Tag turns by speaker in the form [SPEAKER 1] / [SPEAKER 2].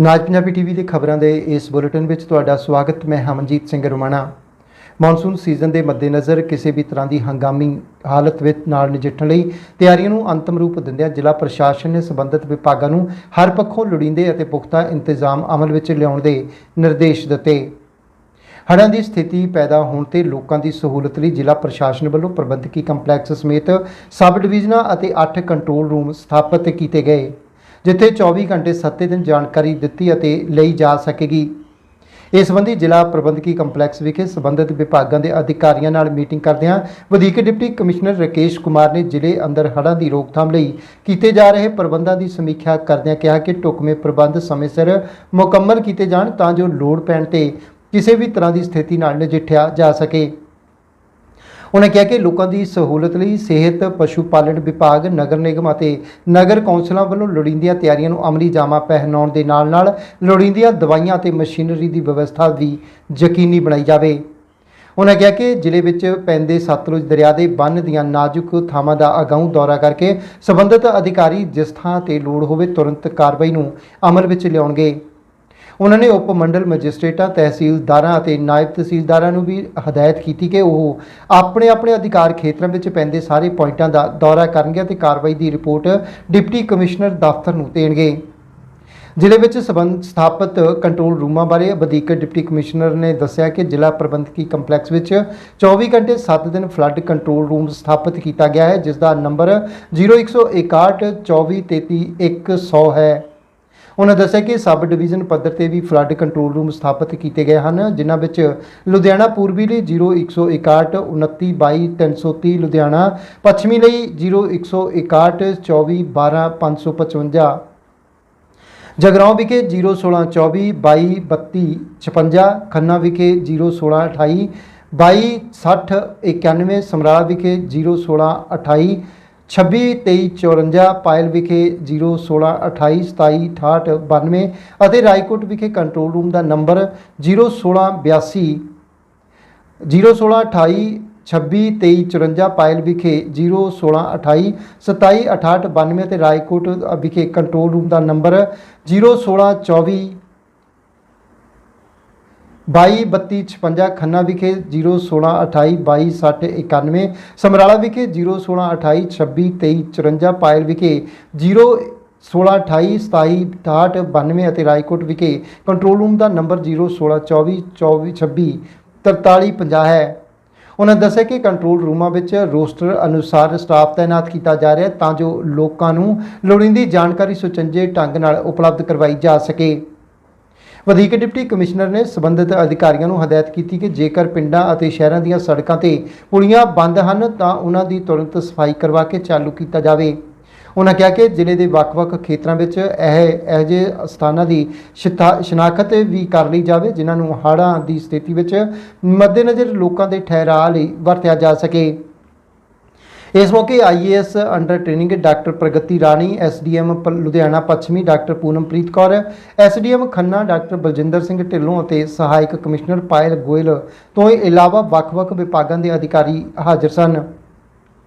[SPEAKER 1] ਨਾਜ Punjabi TV ਦੇ ਖਬਰਾਂ ਦੇ ਇਸ ਬੁਲੇਟਿਨ ਵਿੱਚ ਤੁਹਾਡਾ ਸਵਾਗਤ। ਮੈਂ ਹਮਨਜੀਤ ਸਿੰਘ ਰੋਮਾਣਾ। ਮੌਨਸੂਨ ਸੀਜ਼ਨ ਦੇ ਮੱਦੇਨਜ਼ਰ ਕਿਸੇ ਵੀ ਤਰ੍ਹਾਂ ਦੀ ਹੰਗਾਮੀ ਹਾਲਤ ਵਿੱਚ ਨਾਲ ਨਜਿੱਠਣ ਲਈ ਤਿਆਰੀਆਂ ਨੂੰ ਅੰਤਮ ਰੂਪ ਦਿੰਦਿਆਂ ਜ਼ਿਲ੍ਹਾ ਪ੍ਰਸ਼ਾਸਨ ਨੇ ਸੰਬੰਧਿਤ ਵਿਭਾਗਾਂ ਨੂੰ ਹਰ ਪੱਖੋਂ ਲੋੜੀਂਦੇ ਅਤੇ ਪੁਖਤਾ ਇੰਤਜ਼ਾਮ ਅਮਲ ਵਿੱਚ ਲਿਆਉਣ ਦੇ ਨਿਰਦੇਸ਼ ਦਿੱਤੇ। ਹੜ੍ਹਾਂ ਦੀ ਸਥਿਤੀ ਪੈਦਾ ਹੋਣ ਤੇ ਲੋਕਾਂ ਦੀ ਸਹੂਲਤ ਲਈ ਜ਼ਿਲ੍ਹਾ ਪ੍ਰਸ਼ਾਸਨ ਵੱਲੋਂ ਪ੍ਰਬੰਧਕੀ ਕੰਪਲੈਕਸ ਸਮੇਤ ਸਬ ਡਿਵੀਜ਼ਨਾਂ ਅਤੇ 8 ਕੰਟਰੋਲ ਰੂਮ ਸਥਾਪਿਤ ਕੀਤੇ ਗਏ। ਜਿੱਥੇ 24 ਘੰਟੇ 7 ਦਿਨ ਜਾਣਕਾਰੀ ਦਿੱਤੀ ਅਤੇ ਲਈ ਜਾ ਸਕੇਗੀ। ਇਸ ਸੰਬੰਧੀ ਜ਼ਿਲ੍ਹਾ ਪ੍ਰਬੰਧਕੀ ਕੰਪਲੈਕਸ ਵਿਖੇ ਸੰਬੰਧਿਤ ਵਿਭਾਗਾਂ ਦੇ ਅਧਿਕਾਰੀਆਂ ਨਾਲ ਮੀਟਿੰਗ ਕਰਦਿਆਂ ਵਧੀਕ ਡਿਪਟੀ ਕਮਿਸ਼ਨਰ ਰਕੇਸ਼ ਕੁਮਾਰ ਨੇ ਜ਼ਿਲ੍ਹੇ ਅੰਦਰ ਹੜ੍ਹਾਂ ਦੀ ਰੋਕਥਾਮ ਲਈ ਕੀਤੇ ਜਾ ਰਹੇ ਪ੍ਰਬੰਧਾਂ ਦੀ ਸਮੀਖਿਆ ਕਰਦਿਆਂ ਕਿਹਾ ਕਿ ਢੁਕਵੇਂ ਪ੍ਰਬੰਧ ਸਮੇਂ ਸਿਰ ਮੁਕੰਮਲ ਕੀਤੇ ਜਾਣ ਤਾਂ ਜੋ ਲੋੜ ਪੈਣ ਤੇ ਕਿਸੇ ਵੀ ਤਰ੍ਹਾਂ ਦੀ ਸਥਿਤੀ ਨਾਲ ਨਜਿੱਠਿਆ ਜਾ ਸਕੇ। ਉਹਨਾਂ ਕਿਹਾ ਕਿ ਲੋਕਾਂ ਦੀ ਸਹੂਲਤ ਲਈ ਸਿਹਤ, ਪਸ਼ੂ ਪਾਲਣ ਵਿਭਾਗ, ਨਗਰ ਨਿਗਮ ਅਤੇ ਨਗਰ ਕੌਂਸਲਾਂ ਵੱਲੋਂ ਲੋੜੀਂਦੀਆਂ ਤਿਆਰੀਆਂ ਨੂੰ ਅਮਲੀ ਜਾਮਾ ਪਹਿਨਾਉਣ ਦੇ ਨਾਲ-ਨਾਲ ਲੋੜੀਂਦੀਆਂ ਦਵਾਈਆਂ ਅਤੇ ਮਸ਼ੀਨਰੀ ਦੀ ਵਿਵਸਥਾ ਵੀ ਯਕੀਨੀ ਬਣਾਈ ਜਾਵੇ। ਉਹਨਾਂ ਕਿਹਾ ਕਿ ਜ਼ਿਲ੍ਹੇ ਵਿੱਚ ਪੈਂਦੇ ਸਤਲੁਜ ਦਰਿਆ ਦੇ ਬੰਨ੍ਹ ਦੀਆਂ ਨਾਜ਼ੁਕ ਥਾਵਾਂ ਦਾ ਅਗਾਊਂ ਦੌਰਾ ਕਰਕੇ ਸੰਬੰਧਿਤ ਅਧਿਕਾਰੀ ਜਿਸ ਥਾਂ ਤੇ ਲੋੜ ਹੋਵੇ ਤੁਰੰਤ ਕਾਰਵਾਈ ਨੂੰ ਅਮਲ ਵਿੱਚ ਲਿਆਉਣਗੇ। ਉਹਨਾਂ ਨੇ ਉਪ ਮੰਡਲ ਮੈਜਿਸਟ੍ਰੇਟਾਂ, ਤਹਿਸੀਲਦਾਰਾਂ ਅਤੇ ਨਾਇਬ ਤਹਿਸੀਲਦਾਰਾਂ ਨੂੰ ਵੀ ਹਦਾਇਤ ਕੀਤੀ ਕਿ ਉਹ ਆਪਣੇ ਆਪਣੇ ਅਧਿਕਾਰ ਖੇਤਰਾਂ ਵਿੱਚ ਪੈਂਦੇ ਸਾਰੇ ਪੁਆਇੰਟਾਂ ਦਾ ਦੌਰਾ ਕਰਨਗੇ ਅਤੇ ਕਾਰਵਾਈ ਦੀ ਰਿਪੋਰਟ ਡਿਪਟੀ ਕਮਿਸ਼ਨਰ ਦਫ਼ਤਰ ਨੂੰ ਦੇਣਗੇ। ਜ਼ਿਲ੍ਹੇ ਵਿੱਚ ਸਬੰਧ ਸਥਾਪਿਤ ਕੰਟਰੋਲ ਰੂਮਾਂ ਬਾਰੇ ਵਧੀਕ ਡਿਪਟੀ ਕਮਿਸ਼ਨਰ ਨੇ ਦੱਸਿਆ ਕਿ ਜ਼ਿਲ੍ਹਾ ਪ੍ਰਬੰਧਕੀ ਕੰਪਲੈਕਸ ਵਿੱਚ 24 ਘੰਟੇ 7 ਦਿਨ ਫਲੱਡ ਕੰਟਰੋਲ ਰੂਮ ਸਥਾਪਿਤ ਕੀਤਾ ਗਿਆ ਹੈ ਜਿਸ ਦਾ ਨੰਬਰ 0161 2433 100 ਹੈ। ਉਹਨਾਂ ਦੱਸਿਆ ਕਿ ਸਬ ਡਿਵੀਜ਼ਨ ਪੱਧਰ ਤੇ ਵੀ ਫਲੱਡ ਕੰਟਰੋਲ ਰੂਮ ਸਥਾਪਿਤ ਕੀਤੇ ਗਏ ਹਨ, ਜਿਨ੍ਹਾਂ ਵਿੱਚ ਲੁਧਿਆਣਾ ਪੂਰਬੀ ਲਈ 0161 29 22 330 ਲੁਧਿਆਣਾ ਪੱਛਮੀ ਲਈ 0161 24 12 555 ਜਗਰਾਉਂ ਵਿਖੇ 01624 22 32 56 ਖੰਨਾ ਵਿਖੇ 01628 22 60 91 ਸਮਰਾਲਾ ਵਿਖੇ 01628 26 23 54 ਪਾਇਲ ਵਿਖੇ 01628 27 68 92 ਅਤੇ ਰਾਏਕੋਟ ਵਿਖੇ ਕੰਟਰੋਲ ਰੂਮ ਦਾ ਨੰਬਰ 01682 01628 26 23 54 ਪਾਇਲ ਵਿਖੇ 01628 27 68 92 ਤੇ ਰਾਏਕੋਟ ਵਿਖੇ ਕੰਟਰੋਲ ਰੂਮ ਦਾ ਨੰਬਰ 01624 22 32 56 ਖੰਨਾ ਵਿਖੇ 01628 22 60 91 ਸਮਰਾਲਾ ਵਿਖੇ 01628 26 23 54 ਪਾਇਲ ਵਿਖੇ 0 1628 27 68 92 ਅਤੇ ਰਾਏਕੋਟ ਵਿਖੇ ਕੰਟਰੋਲ ਰੂਮ ਦਾ ਨੰਬਰ 01624 24 26 43 50 ਹੈ। ਉਹਨਾਂ ਦੱਸਿਆ ਕਿ ਕੰਟਰੋਲ ਰੂਮਾਂ ਵਿੱਚ ਰੋਸਟਰ ਅਨੁਸਾਰ ਸਟਾਫ ਤਾਇਨਾਤ ਕੀਤਾ ਜਾ ਰਿਹਾ ਹੈ ਤਾਂ ਜੋ ਲੋਕਾਂ ਨੂੰ ਲੋੜੀਂਦੀ ਜਾਣਕਾਰੀ ਸੁਚੰਜੇ ਢੰਗ ਨਾਲ ਉਪਲਬਧ ਕਰਵਾਈ ਜਾ ਸਕੇ। ਵਧੀਕ ਡਿਪਟੀ ਕਮਿਸ਼ਨਰ ਨੇ ਸਬੰਧਿਤ ਅਧਿਕਾਰੀਆਂ ਨੂੰ ਹਦਾਇਤ ਕੀਤੀ ਕਿ ਜੇਕਰ ਪਿੰਡਾਂ ਅਤੇ ਸ਼ਹਿਰਾਂ ਦੀਆਂ ਸੜਕਾਂ ਤੇ ਪੁਲੀਆਂ ਬੰਦ ਹਨ, ਤਾਂ ਉਹਨਾਂ ਦੀ ਤੁਰੰਤ ਸਫ਼ਾਈ ਕਰਵਾ ਕੇ ਚਾਲੂ ਕੀਤਾ ਜਾਵੇ। ਉਹਨਾਂ ਕਿਹਾ ਕਿ ਜ਼ਿਲ੍ਹੇ ਦੇ ਵੱਖ-ਵੱਖ ਖੇਤਰਾਂ ਵਿੱਚ ਇਹ, ਇਹੋ ਜਿਹੇ ਸਥਾਨਾਂ ਦੀ ਸ਼ਿਤਾ- ਸ਼ਨਾਖਤ ਵੀ ਕਰ ਲਈ ਜਾਵੇ, ਜਿਨ੍ਹਾਂ ਨੂੰ ਹੜ੍ਹਾਂ ਦੀ ਸਥਿਤੀ ਵਿੱਚ ਮੱਦੇਨਜ਼ਰ ਲੋਕਾਂ ਦੇ ਠਹਿਰਾਅ ਲਈ ਵਰਤਿਆ ਜਾ ਸਕੇ। ਇਸ ਮੌਕੇ IAS under training doctor Pragati Rani SDM Ludhiana ਪੱਛਮੀ doctor Poonampreet Kaur SDM Khanna doctor Baljinder Singh Dhillon ਅਤੇ ਸਹਾਇਕ ਕਮਿਸ਼ਨਰ ਪਾਇਲ ਗੋਇਲ ਤੋਂ ਇਲਾਵਾ ਵੱਖ-ਵੱਖ ਵਿਭਾਗਾਂ ਦੇ ਅਧਿਕਾਰੀ ਹਾਜ਼ਰ ਸਨ।